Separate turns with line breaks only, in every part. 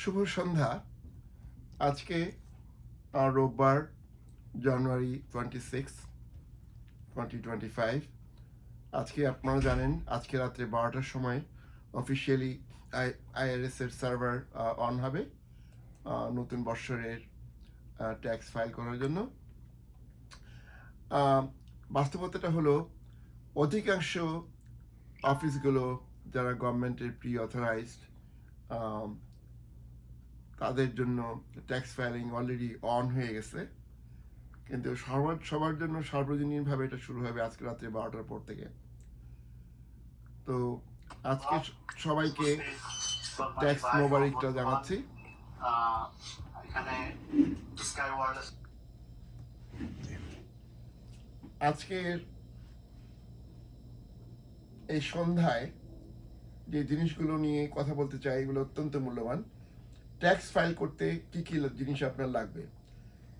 শুভ সন্ধ্যা। আজকে রোববার, January twenty six twenty twenty five আজকে আপনারা জানেন, আজকে রাত্রে বারোটার সময় অফিসিয়ালি আইআরএস এর সার্ভার অন হবে নতুন বৎসরের ট্যাক্স ফাইল করার জন্য। বাস্তবতাটা হলো, অধিকাংশ অফিসগুলো যারা গভর্নমেন্টের প্রি অথরাইজড তাদের জন্য ট্যাক্স ফাইলিং অলরেডি অন হয়ে গেছে। কিন্তু সবার সবার জন্য সার্বজনীনভাবে এটা শুরু হবে আজকে রাত্রে বারোটার পর থেকে। তো আজকে সবাইকে ট্যাক্স মোবারকটা জানাচ্ছি। আজকের এই সন্ধ্যায় যে জিনিসগুলো নিয়ে কথা বলতে চাই এগুলো অত্যন্ত মূল্যবান। ট্যাক্স ফাইল করতে কি কি জিনিস আপনার লাগবে?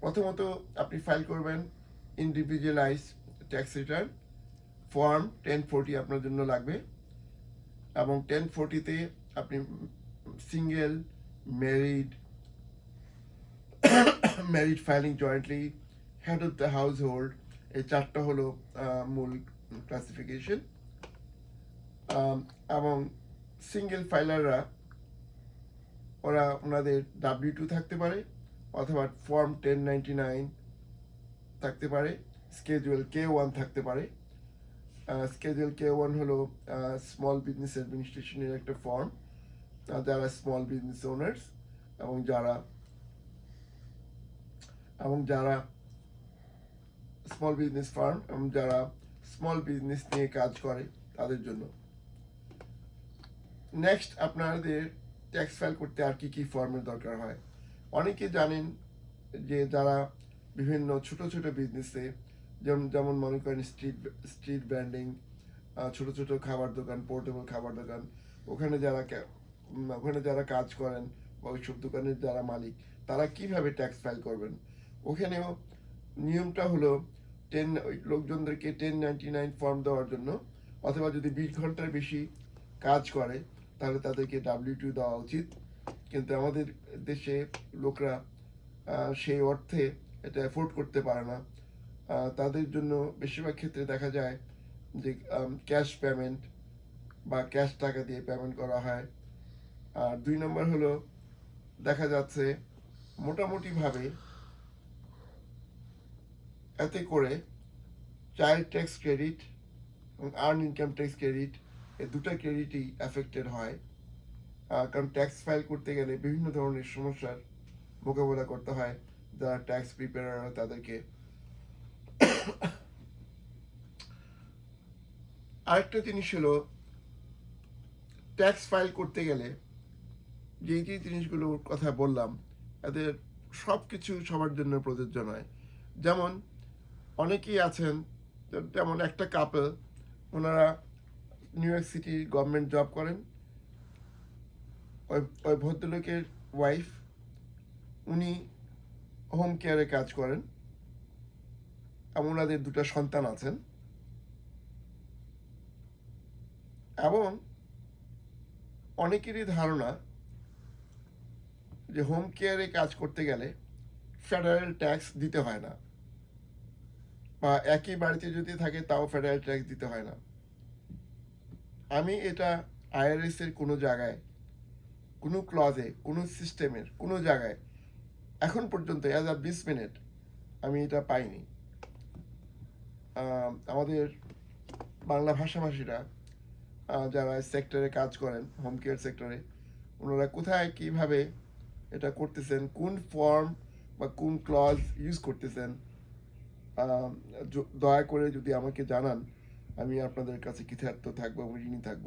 প্রথমত আপনি ফাইল করবেন individualize tax return form ten forty আপনার জন্য লাগবে এবং টেন ফোরটিতে আপনি single married married filing jointly head of the household এই চারটা হলো মূল ক্লাসিফিকেশন এবং সিঙ্গেল ফাইলাররা ওরা ওনাদের ডাব্লিউ টু থাকতে পারে, অথবা ফর্ম টেন নাইনটি নাইন থাকতে পারে স্কেজুয়াল কে ওয়ান থাকতে পারে। স্কেজুয়াল কে ওয়ান হলো স্মল বিজনেস অ্যাডমিনিস্ট্রেশনের একটা ফর্ম যারা স্মল বিজনেস ওনার্স এবং যারা এবং যারা স্মল বিজনেস ফার্ম এবং যারা স্মল বিজনেস নিয়ে কাজ করে তাদের জন্য। নেক্সট আপনাদের ট্যাক্স ফাইল করতে আর কি কি ফর্মের দরকার হয়। অনেকে জানেন যে যারা বিভিন্ন ছোট ছোট বিজনেসে যেমন যেমন মনে করেন স্ট্রিট স্ট্রিট ব্র্যান্ডিং ছোট ছোট খাবার দোকান পোর্টেবল খাবার দোকান, ওখানে যারা ওখানে যারা কাজ করেন বা ওইসব দোকানের যারা মালিক, তারা কীভাবে ট্যাক্স ফাইল করবেন? ওখানেও নিয়মটা হলো টেন লোকজনদেরকে টেন নাইনটি নাইন ফর্ম দেওয়ার জন্য, অথবা যদি বিশ ঘণ্টার বেশি কাজ করে তাহলে তাদেরকে ডাব্লিউ টু দেওয়া উচিত। কিন্তু আমাদের দেশে লোকরা সেই অর্থে এটা অ্যাফোর্ড করতে পারে না। তাদের জন্য বেশিরভাগ ক্ষেত্রে দেখা যায় যে ক্যাশ পেমেন্ট বা ক্যাশ টাকা দিয়ে পেমেন্ট করা হয়। আর দুই নম্বর হলো, দেখা যাচ্ছে মোটামুটিভাবে এতে করে চাইল্ড ট্যাক্স ক্রেডিট এবং আর্ন ইনকাম ট্যাক্স ক্রেডিট এই দুটো ক্রেডিটই অ্যাফেক্টেড হয়। কারণ ট্যাক্স ফাইল করতে গেলে বিভিন্ন ধরনের সমস্যার মোকাবেলা করতে হয় যারা ট্যাক্স প্রিপেয়ার তাদেরকে। আরেকটা জিনিস হলো ট্যাক্স ফাইল করতে গেলে যে যে জিনিসগুলোর কথা বললাম, এদের সব কিছু সবার জন্য প্রযোজ্য নয়। যেমন, অনেকেই আছেন, যেমন একটা কাপল ওনারা New York City government job করেন। ওই ওই ভদ্রলোকের ওয়াইফ উনি হোম কেয়ারে কাজ করেন। ওনাদের দুটো সন্তান আছেন। এবং অনেকেরই ধারণা যে হোম কেয়ারে কাজ করতে গেলে ফেডারেল ট্যাক্স দিতে হয় না। বা একই বাড়িতে যদি থাকে তাও ফেডারেল ট্যাক্স দিতে হয় না। আমি এটা আইআরএস এর কোনো জায়গায়, কোনো ক্লজে কোনো সিস্টেমের কোনো জায়গায়, এখন পর্যন্ত অ্যাজ আ বিশ মিনিট আমি এটা পাইনি। আমাদের বাংলা ভাষাভাষীরা যারা সেক্টরে কাজ করেন হোম কেয়ার সেক্টরে ওনারা কোথায়, কীভাবে এটা করতেছেন, কোন ফর্ম বা কোন ক্লজ ইউজ করতেছেন দয়া করে যদি আমাকে জানান আমি আপনাদের কাছে কৃতার্থ থাকব এবং ঋণী থাকব।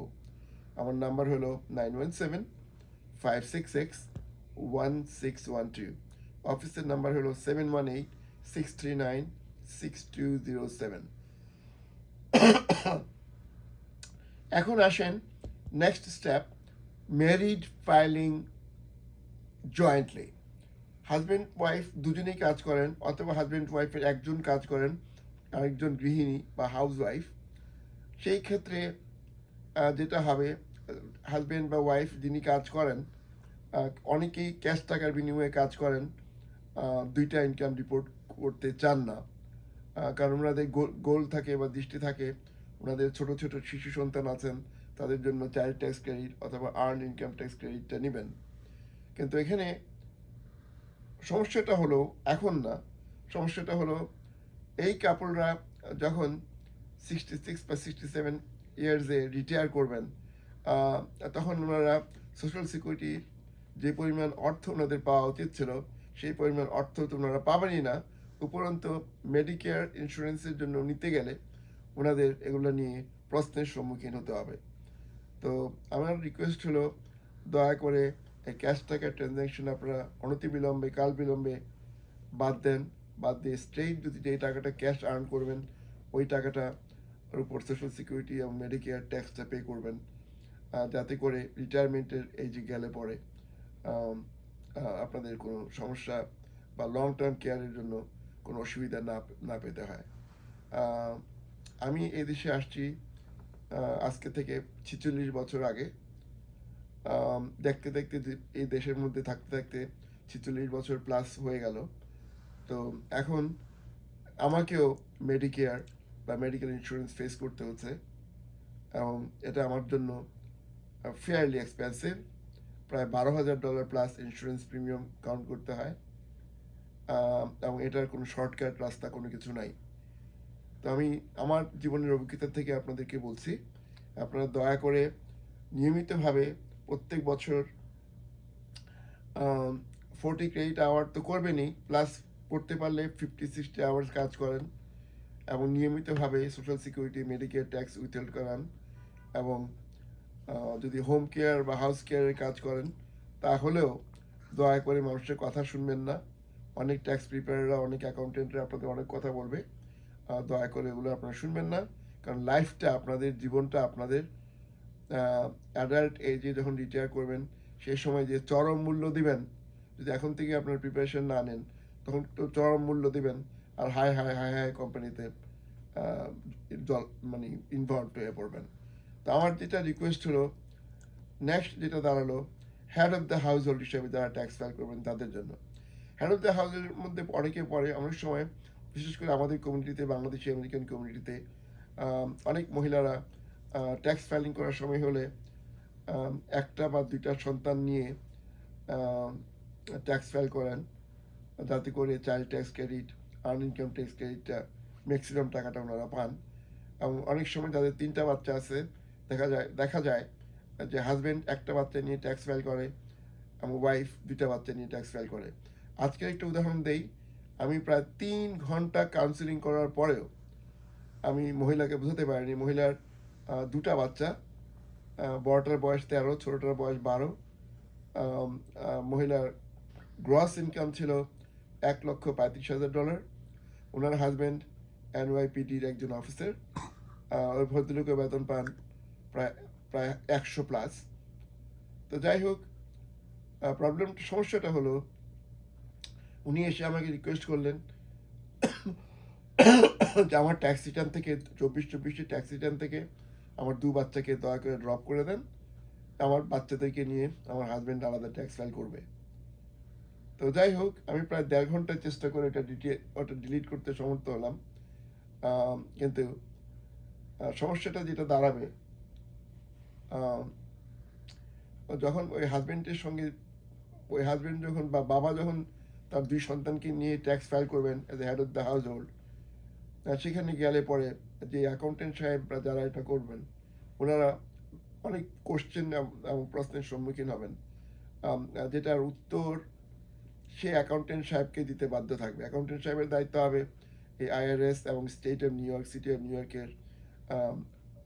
আমার নাম্বার হলো nine one seven five six six one six one two. অফিসের নাম্বার হলো seven one eight six three nine six two zero seven. এখন আসেন next step, married filing jointly. Husband wife দুজনেই কাজ করেন, অথবা হাজব্যান্ড ওয়াইফের একজন কাজ করেন, আরেকজন গৃহিণী বা হাউস ওয়াইফ সেই ক্ষেত্রে যেটা হবে হাজব্যান্ড বা ওয়াইফ যিনি কাজ করেন অনেকেই ক্যাশ টাকার বিনিময়ে কাজ করেন দুইটা ইনকাম রিপোর্ট করতে চান না। কারণ ওনাদের গোল থাকে বা দৃষ্টি থাকে, ওনাদের ছোট ছোট শিশু সন্তান আছেন, তাদের জন্য চাইল্ড ট্যাক্স ক্রেডিট অথবা আর্ন ইনকাম ট্যাক্স ক্রেডিটটা নেবেন। কিন্তু এখানে সমস্যাটা হলো এখন না। সমস্যাটা হলো এই কাপড়রা যখন সিক্সটি সিক্স বা সিক্সটি সেভেন ইয়ার্সে রিটায়ার করবেন তখন ওনারা সোশ্যাল সিকিউরিটির যে পরিমাণ অর্থ ওনাদের পাওয়া উচিত ছিল, সেই পরিমাণ অর্থ তো ওনারা পাবেনই না। উপরন্ত মেডিকেয়ার ইন্স্যুরেন্সের জন্য নিতে গেলে ওনাদের এগুলো নিয়ে প্রশ্নের সম্মুখীন হতে হবে। তো আমার রিকোয়েস্ট হলো, দয়া করে এই ক্যাশ টাকার ট্রানজ্যাকশন আপনারা অনতিবিলম্বে কাল বিলম্বে বাদ দেন। বাদ দিয়ে স্ট্রেইট যদি যে টাকাটা ক্যাশ আর্ন করবেন, ওই টাকাটা উপর সোশ্যাল সিকিউরিটি এবং মেডিকেয়ার ট্যাক্সটা পে করবেন যাতে করে রিটায়ারমেন্টের এই যে গেলে পরে আপনাদের কোনো সমস্যা বা লং টার্ম কেয়ারের জন্য কোনো অসুবিধা না না পেতে হয়। আমি এই দেশে আসছি আজকে থেকে ছিচল্লিশ বছর আগে। দেখতে দেখতে এই দেশের মধ্যে থাকতে থাকতে ছিচল্লিশ বছর প্লাস হয়ে গেল। তো এখন আমাকেও মেডিকেয়ার বা মেডিকেল ইন্স্যুরেন্স ফেস করতে হচ্ছে। এবং এটা আমার জন্য ফেয়ারলি এক্সপেন্সিভ প্রায় বারো হাজার dollar plus insurance premium count করতে হয়। এবং এটার কোনো শর্টকাট রাস্তা কোনো কিছু নাই। তো আমি আমার জীবনের অভিজ্ঞতা থেকে আপনাদেরকে বলছি, আপনারা দয়া করে নিয়মিতভাবে প্রত্যেক বছর ফোর্টি ক্রেডিট আওয়ার তো করবেনই প্লাস করতে পারলে ফিফটি সিক্সটি আওয়ার্স কাজ করেন। এবং নিয়মিতভাবে social security medicare tax withheld করান এবং যদি হোম কেয়ার বা হাউস কেয়ারের কাজ করেন, তাহলেও দয়া করে মানুষের কথা শুনবেন না। অনেক ট্যাক্স প্রিপেয়াররা অনেক অ্যাকাউন্টেন্টরা আপনাদের অনেক কথা বলবে। দয়া করে এগুলো আপনারা শুনবেন না। কারণ লাইফটা আপনাদের, জীবনটা আপনাদের অ্যাডাল্ট এজে যখন রিটায়ার করবেন সেই সময় যে চরম মূল্য দিবেন, যদি এখন থেকে আপনার প্রিপারেশন না নেন, তখন তো চরম মূল্য দিবেন। আর হাই হাই হাই হাই কোম্পানিতে জল মানে ইনভলভ হয়ে পড়বেন। তো আমার যেটা রিকোয়েস্ট হলো নেক্সট যেটা দাঁড়াল head of the household হিসেবে যারা ট্যাক্স ফাইল করবেন তাদের জন্য। হেড অফ দ্য হাউসের মধ্যে অনেকে পড়ে, অনেক সময়, বিশেষ করে আমাদের কমিউনিটিতে বাংলাদেশি আমেরিকান কমিউনিটিতে অনেক মহিলারা ট্যাক্স ফাইলিং করার সময় হলে একটা বা দুইটা সন্তান নিয়ে ট্যাক্স ফাইল করেন। যাতে করে child tax credit earned income tax ক্রেডিটটা maximum টাকাটা ওনারা পান। এবং অনেক সময় যাদের তিনটা বাচ্চা আছে, দেখা যায় দেখা যায় যে হাজব্যান্ড একটা বাচ্চা নিয়ে ট্যাক্স ফাইল করে এবং ওয়াইফ দুইটা বাচ্চা নিয়ে ট্যাক্স ফাইল করে। আজকের একটা উদাহরণ দেই, আমি প্রায় তিন ঘণ্টা কাউন্সিলিং করার পরেও আমি মহিলাকে বোঝাতে পারিনি। মহিলার দুটা বাচ্চা বড়টার বয়স তেরো, ছোটোটার বয়স বারো মহিলার গ্রস ইনকাম ছিল এক লক্ষ পঁয়ত্রিশ হাজার ডলার ওনার হাজব্যান্ড এনওয়াইপিডির একজন অফিসার ওই ভদ্রলোকের বেতন পান প্রায় প্রায় একশো প্লাস তো যাই হোক প্রবলেম সমস্যাটা হলো, উনি এসে আমাকে রিকোয়েস্ট করলেন যে আমার ট্যাক্স রিটার্ন থেকে, চব্বিশ চব্বিশটি ট্যাক্সি রিটার্ন থেকে আমার দু বাচ্চাকে দয়া করে ড্রপ করে দেন। আমার বাচ্চাদেরকে নিয়ে আমার হাজব্যান্ড আলাদা ট্যাক্স ফাইল করবে। তো যাই হোক, আমি প্রায় দেড় ঘণ্টা চেষ্টা করে এটা ডিটে ওটা ডিলিট করতে সমর্থ হলাম। কিন্তু সমস্যাটা যেটা দাঁড়াবে যখন ওই হাজব্যান্ডের সঙ্গে, ওই হাজব্যান্ড যখন বা বাবা যখন তার দুই সন্তানকে নিয়ে ট্যাক্স ফাইল করবেন as a head of the household সেখানে গেলে পরে যে অ্যাকাউন্টেন্ট সাহেবরা যারা এটা করবেন, ওনারা অনেক কোশ্চেন প্রশ্নের সম্মুখীন হবেন। যেটার উত্তর সে অ্যাকাউন্টেন্ট সাহেবকে দিতে বাধ্য থাকবে। অ্যাকাউন্টেন্ট সাহেবের দায়িত্ব হবে এই আইআরএস এবং state of New York city of New ইয়র্কের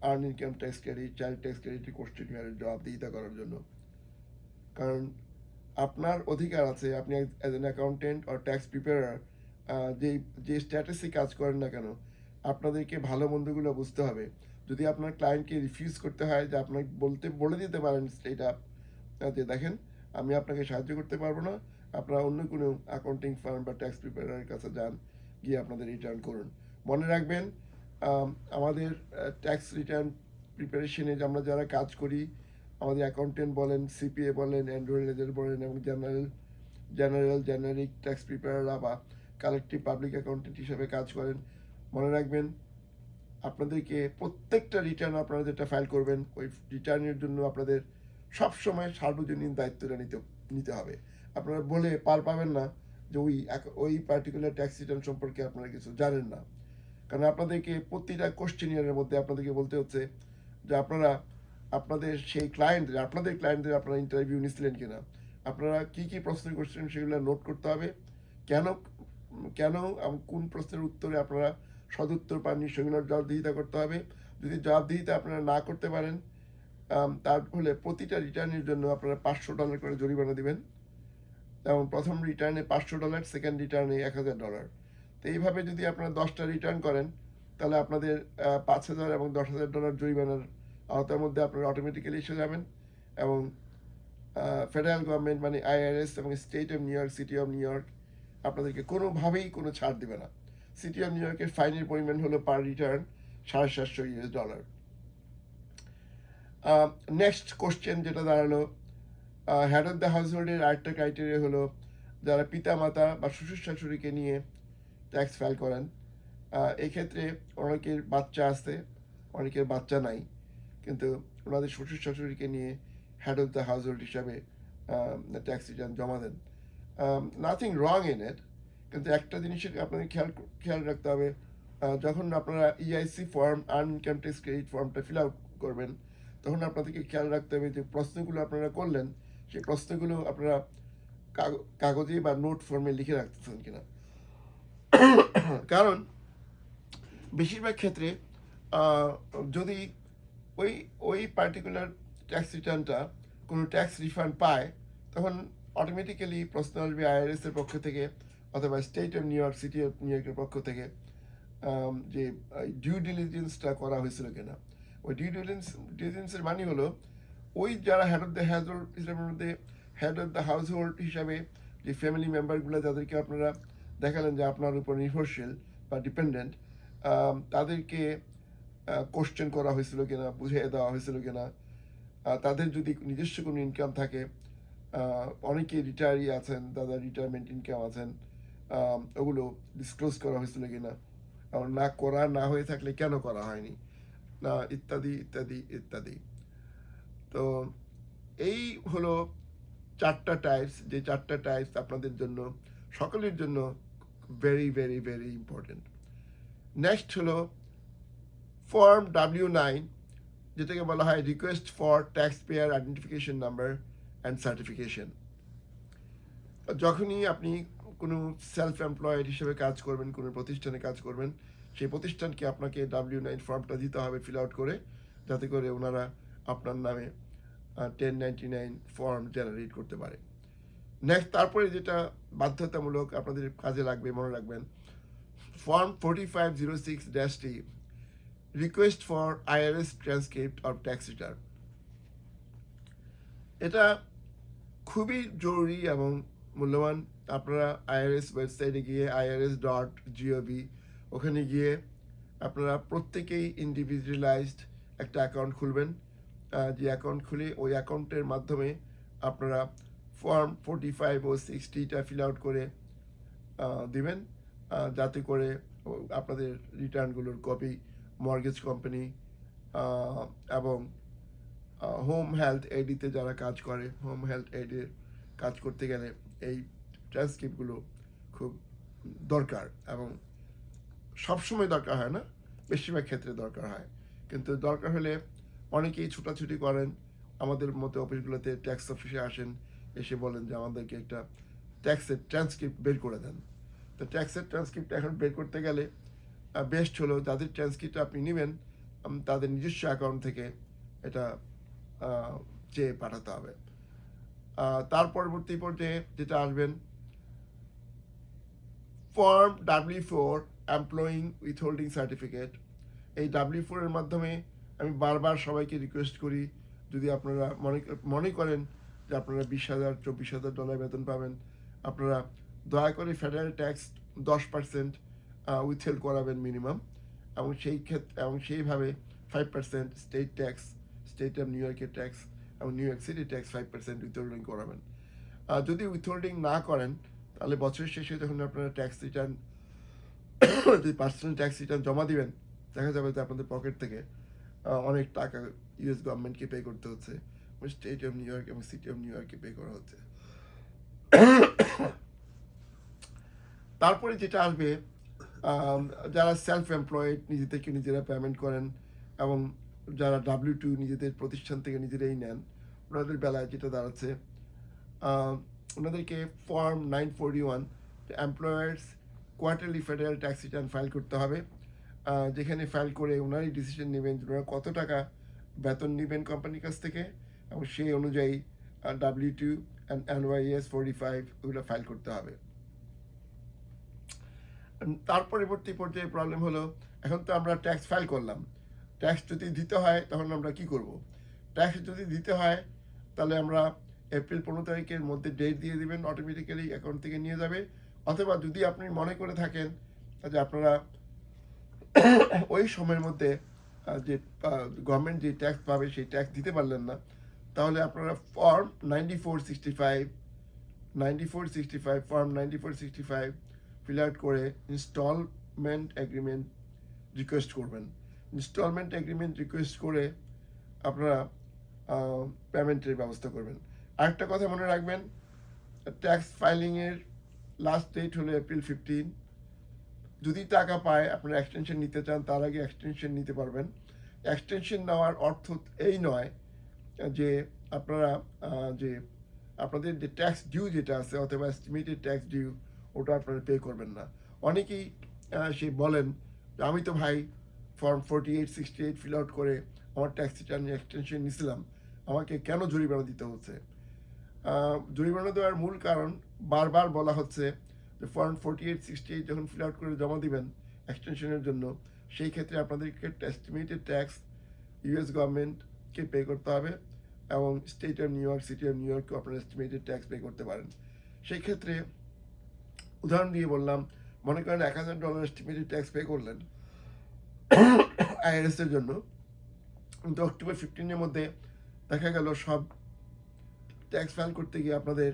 earned income tax credit child tax credit কোশ্চেনিয়ারের জবাবদিহিতা করার জন্য। কারণ আপনার অধিকার আছে, আপনি as an accountant or tax preparer যে যে স্ট্যাটাসে কাজ করেন না কেন, আপনাদেরকে ভালো মন্দগুলো বুঝতে হবে। যদি আপনার ক্লায়েন্টকে রিফিউজ করতে হয়, যে আপনাকে বলতে, বলে দিতে পারেন স্টেট আপ যে দেখেন, আমি আপনাকে সাহায্য করতে পারব না আপনারা অন্য কোনো অ্যাকাউন্টিং ফার্ম বা ট্যাক্স প্রিপেয়ারের কাছে যান, গিয়ে আপনাদের রিটার্ন করুন। মনে রাখবেন আমাদের ট্যাক্স রিটার্ন প্রিপারেশনে আমরা যারা কাজ করি, আমাদের অ্যাকাউন্টেন্ট বলেন সিপিএ বলেন অ্যান্ড্রয়েড লেজার বলেন এবং জেনারেল জেনারেল জেনারিক ট্যাক্স প্রিপেয়াররা বা কালেক্টিভ পাবলিক অ্যাকাউন্টেন্ট হিসেবে কাজ করেন, মনে রাখবেন, আপনাদেরকে প্রত্যেকটা রিটার্ন আপনারা যেটা ফাইল করবেন, ওই রিটার্নের জন্য আপনাদের সবসময় সার্বজনীন দায়িত্বটা নিতে নিতে হবে। আপনারা বলে পার পাবেন না যে ওই ওই পার্টিকুলার ট্যাক্স রিটার্ন সম্পর্কে আপনারা কিছু জানেন না। কারণ আপনাদেরকে প্রতিটা কোশ্চেনিয়ারের মধ্যে আপনাদেরকে বলতে হচ্ছে যে আপনারা, আপনাদের সেই ক্লায়েন্টদের আপনাদের ক্লায়েন্টদের আপনারা ইন্টারভিউ নিছিলেন কিনা? আপনারা কি কি প্রশ্ন করছেন সেগুলো নোট করতে হবে? কেন কেন কোন প্রশ্নের উত্তরে আপনারা সদুত্তর পাননি সেগুলোর জবাবদিহিতা করতে হবে? যদি জবাবদিহিতা আপনারা না করতে পারেন তার ফলে প্রতিটা রিটার্নের জন্য আপনারা পাঁচশো ডলার করে জরিমানা দিবেন। এবং প্রথম রিটার্নে পাঁচশো ডলার সেকেন্ড রিটার্নে এক হাজার ডলার তো এইভাবে যদি আপনারা দশটা রিটার্ন করেন, তাহলে আপনাদের পাঁচ হাজার এবং দশ হাজার ডলার জরিমানার আওতার মধ্যে আপনারা অটোমেটিক্যালি এসে যাবেন এবং ফেডারেল গভর্নমেন্ট মানে আইআরএস এবং state of New York city of New York আপনাদেরকে কোনোভাবেই কোনো ছাড় দেবে না। সিটি অফ নিউ ইয়র্কের ফাইনের পরিমাণ হলো পার রিটার্ন সাড়ে সাতশো ইউএস ডলার নেক্সট কোশ্চেন যেটা দাঁড়াল হেড অফ দ্য হাউস হোল্ডের আরেকটা ক্রাইটেরিয়া হলো যারা পিতা মাতা বা শ্বশুর শাশুড়িকে নিয়ে ট্যাক্স ফাইল করেন। এক্ষেত্রে অনেকের বাচ্চা আছে, অনেকের বাচ্চা নাই, কিন্তু ওনাদের শ্বশুর শাশুড়িকে নিয়ে head of the household হিসাবে ট্যাক্স রিটার্ন জমা দেন। নাথিং রং ইন ইট কিন্তু একটা জিনিসের আপনাদের খেয়াল খেয়াল রাখতে হবে যখন আপনারা EIC form earn income tax credit ফর্মটা ফিল আউট করবেন, তখন আপনাদেরকে খেয়াল রাখতে হবে যে প্রশ্নগুলো আপনারা করলেন সেই প্রশ্নগুলো আপনারা কাগ- কাগজে বা নোট ফর্মে লিখে রাখতেছেন কিনা। কারণ বেশিরভাগ ক্ষেত্রে যদি ওই ওই পার্টিকুলার ট্যাক্স রিটার্নটা কোনো ট্যাক্স রিফান্ড পায়, তখন অটোমেটিক্যালি প্রশ্ন আসবে আইআরএস এর পক্ষ থেকে অথবা state of New York city of New ইয়র্কের পক্ষ থেকে যে ডিউ ডিলিজেন্সটা করা হয়েছিল কিনা। ওই ডিউ ডিলিজেন্স ডিলিজেন্সের মানে হলো ওই যারা head of the household হিসাবের মধ্যে head of the household হিসাবে যে ফ্যামিলি মেম্বারগুলো যাদেরকে আপনারা দেখালেন যে আপনার উপর নির্ভরশীল বা ডিপেন্ডেন্ট তাদেরকে কোশ্চেন করা হয়েছিল কিনা, বুঝিয়ে দেওয়া হয়েছিল কিনা তাদের যদি নিজস্ব কোনো ইনকাম থাকে অনেকে রিটায়ারি আছেন তাদের রিটায়ারমেন্ট ইনকাম আছেন ওগুলো ডিসক্লোজ করা হয়েছিল কিনা না করা না হয়ে থাকলে কেন করা হয়নি, না ইত্যাদি ইত্যাদি ইত্যাদি। তো এই হলো চারটা টাইপস যে চারটা টাইপস আপনাদের জন্য, সকলের জন্য very very very important next হলো ফর্ম ডাব্লিউ নাইন যেটাকে বলা হয় request for taxpayer identification number and certification যখনই আপনি কোনো সেলফ এমপ্লয়েড হিসেবে কাজ করবেন, কোনো প্রতিষ্ঠানে কাজ করবেন, সেই প্রতিষ্ঠানকে আপনাকে ডাব্লিউ নাইন ফর্মটা দিতে হবে ফিল আউট করে, যাতে করে ওনারা আপনার নামে টেন নাইন ফর্ম জেনারেট করতে পারে। নেক্সট তারপরে যেটা বাধ্যতামূলক আপনাদের কাজে লাগবে, মনে রাখবেন form forty five zero six request for IRS transcript of tax return এটা খুবই জরুরি এবং মূল্যবান। আপনারা আইআরএস ওয়েবসাইটে গিয়ে আইআরএস ডট জিওভি ওখানে গিয়ে আপনারা প্রত্যেকেই ইন্ডিভিজুয়ালাইজড একটা অ্যাকাউন্ট খুলবেন। যে অ্যাকাউন্ট খুলে ওই অ্যাকাউন্টের মাধ্যমে আপনারা ফর্ম ফোর্টি ফাইভ ও সিক্সটিটা ফিল আউট করে দিবেন যাতে করে আপনাদের রিটার্নগুলোর কপি মর্গেজ কোম্পানি এবং হোম হেলথ এডিতে যারা কাজ করে হোম হেলথ এডের কাজ করতে গেলে এই ট্রান্সক্রিপ্টগুলো খুব দরকার এবং সবসময় দরকার হয় না, বেশিরভাগ ক্ষেত্রে দরকার হয়। কিন্তু দরকার হলে অনেকেই ছুটাছুটি করেন। আমাদের মতো অফিসগুলোতে ট্যাক্স অফিসে আসেন, এসে বলেন যে আমাদেরকে একটা ট্যাক্সের ট্রান্সক্রিপ্ট বের করে দেন। তো ট্যাক্সের ট্রান্সক্রিপ্ট এখন বের করতে গেলে বেস্ট হলো যাদের ট্রান্সক্রিপ্ট আপনি নেবেন তাদের নিজস্ব অ্যাকাউন্ট থেকে এটা চেয়ে পাঠাতে হবে। তার পরবর্তী পর্যায়ে যেটা আসবেন form W four employing withholding certificate এই ডাব্লিউ ফোরের মাধ্যমে আমি বারবার সবাইকে রিকোয়েস্ট করি, যদি আপনারা মনে মনে করেন যে আপনারা বিশ হাজার, চব্বিশ হাজার ডলার বেতন পাবেন, আপনারা দয়া করে ফেডারেল ট্যাক্স দশ পার্সেন্ট উইথহেল্ড করাবেন মিনিমাম এবং সেই ক্ষেত্রে এবং সেইভাবে five percent state tax state of New ইয়র্কের ট্যাক্স এবং New York city tax five percent withholding করাবেন। যদি উইথহোল্ডিং না করেন, তাহলে বছরের শেষে যখন আপনারা ট্যাক্স রিটার্ন যদি পার্সোনাল ট্যাক্স রিটার্ন জমা দিবেন, দেখা যাবে যে আপনাদের পকেট থেকে অনেক টাকা ইউএস গভর্নমেন্টকে পে করতে হচ্ছে স্টেট অফ নিউ ইয়র্ক এবং সিটি অফ নিউ ইয়র্ককে পে করা হচ্ছে। তারপরে যেটা আসবে যারা সেলফ এমপ্লয়েড নিজেদেরকে নিজেরা পেমেন্ট করেন এবং যারা ডাব্লিউ টু নিজেদের প্রতিষ্ঠান থেকে নিজেরাই নেন, ওনাদের বেলায় যেটা দাঁড়াচ্ছে ওনাদেরকে form nine forty one employers quarterly federal tax return file করতে হবে। যেখানে ফাইল করে ওনারই ডিসিশন নেবেন ওনারা কত টাকা বেতন নেবেন কোম্পানির কাছ থেকে এবং সেই অনুযায়ী W two and NYS forty five ওগুলো ফাইল করতে হবে। তার পরবর্তী পর্যায়ে প্রবলেম হলো, এখন তো আমরা ট্যাক্স ফাইল করলাম। ট্যাক্স যদি দিতে হয়, তখন আমরা কি করব? ট্যাক্স যদি দিতে হয়, তাহলে আমরা এপ্রিল পনেরো তারিখের মধ্যে ডেট দিয়ে দেবেন অটোমেটিক্যালি অ্যাকাউন্ট থেকে নিয়ে যাবে। অথবা যদি আপনি মনে করে থাকেন যে আপনারা ওই সময়ের মধ্যে যে গভর্নমেন্ট যে ট্যাক্স পাবে, সেই ট্যাক্স দিতে পারলেন না। তাহলে আপনারা form ninety four sixty five ninety four sixty five form ninety four sixty five fill out করে ইনস্টলমেন্ট এগ্রিমেন্ট রিকোয়েস্ট করবেন। ইনস্টলমেন্ট এগ্রিমেন্ট রিকোয়েস্ট করে আপনারা পেমেন্টের ব্যবস্থা করবেন। আরেকটা কথা মনে রাখবেন ট্যাক্স ফাইলিংয়ের লাস্ট ডেট হলো এপ্রিল ফিফটিন যদি টাকা পায়, আপনারা এক্সটেনশন নিতে চান, তার আগে এক্সটেনশন নিতে পারবেন। এক্সটেনশন নেওয়ার অর্থ এই নয় যে আপনারা যে আপনাদের যে ট্যাক্স ডিউ যেটা আছে, অথবা এস্টিমেটেড ট্যাক্স ডিউ ওটা আপনারা পে করবেন না। অনেকেই সে বলেন, আমি তো ভাই form forty eight sixty eight fill out করে আমার ট্যাক্স রিটার্ন এক্সটেনশন নিয়েছিলাম আমাকে কেন জরিমানা দিতে হচ্ছে? জরিমানা দেওয়ার মূল কারণ বারবার বলা হচ্ছে যে form forty eight sixty eight যখন ফিল আউট করে জমা দিবেন এক্সটেনশনের জন্য, সেই ক্ষেত্রে আপনাদেরকে এস্টিমেটেড ট্যাক্স ইউএস গভর্নমেন্টকে পে করতে হবে এবং state of New York city of New ইয়র্ককে আপনারা এস্টিমেটেড ট্যাক্স পে করতে পারেন। সেই ক্ষেত্রে উদাহরণ দিয়ে বললাম, মনে করেন এক হাজার ডলার এস্টিমেটেড ট্যাক্স পে করলেন আইআরএসের জন্য। কিন্তু অক্টোবর ফিফটিনের মধ্যে দেখা গেল সব ট্যাক্স ফাইল করতে গিয়ে আপনাদের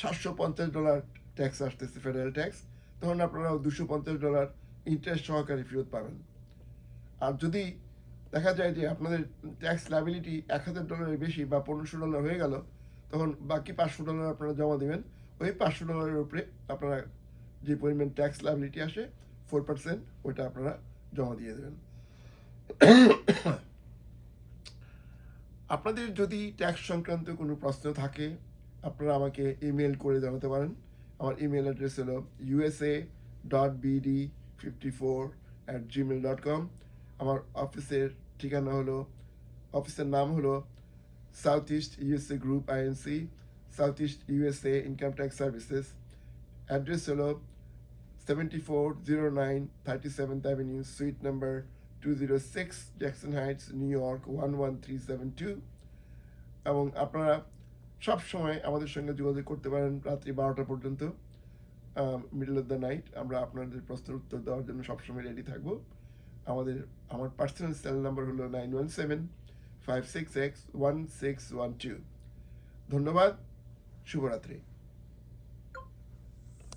সাতশো পঞ্চাশ ডলার ট্যাক্স আসতেছে ফেডারেল ট্যাক্স তখন আপনারা দুশো পঞ্চাশ ডলার ইন্টারেস্ট সহকারে ফেরত পাবেন। আর যদি দেখা যায় যে আপনাদের ট্যাক্স লাইবিলিটি এক হাজার ডলারের বেশি বা পনেরোশো ডলার হয়ে গেল, তখন বাকি পাঁচশো ডলার আপনারা জমা দেবেন। ওই পাঁচশো ডলারের উপরে আপনারা যে পরিমাণ ট্যাক্স লাইবিলিটি আসে ফোর পার্সেন্ট ওইটা আপনারা জমা দিয়ে দেবেন। আপনাদের যদি ট্যাক্স সংক্রান্ত কোনো প্রশ্ন থাকে, আপনারা আমাকে ইমেল করে জানাতে পারেন। আমার ইমেল অ্যাড্রেস হলো USA dot BD fifty four at Gmail dot com আমার অফিসের ঠিকানা হলো অফিসের নাম হলো South East USA Group Inc South East USA Income Tax Services address হলো seventy four zero nine thirty seventh avenue suite number two zero six Jackson Heights New York one one three seven two এবং আপনারা সব সময় আমাদের সঙ্গে যোগাযোগ করতে পারেন রাত্রি বারোটা পর্যন্ত মিডল অফ দ্য নাইট আমরা আপনাদের প্রশ্নের উত্তর দেওয়ার জন্য সবসময় রেডি থাকব। আমাদের, আমার পার্সোনাল সেল নাম্বার হলো nine one seven five six X one six one two ধন্যবাদ, শুভরাত্রি।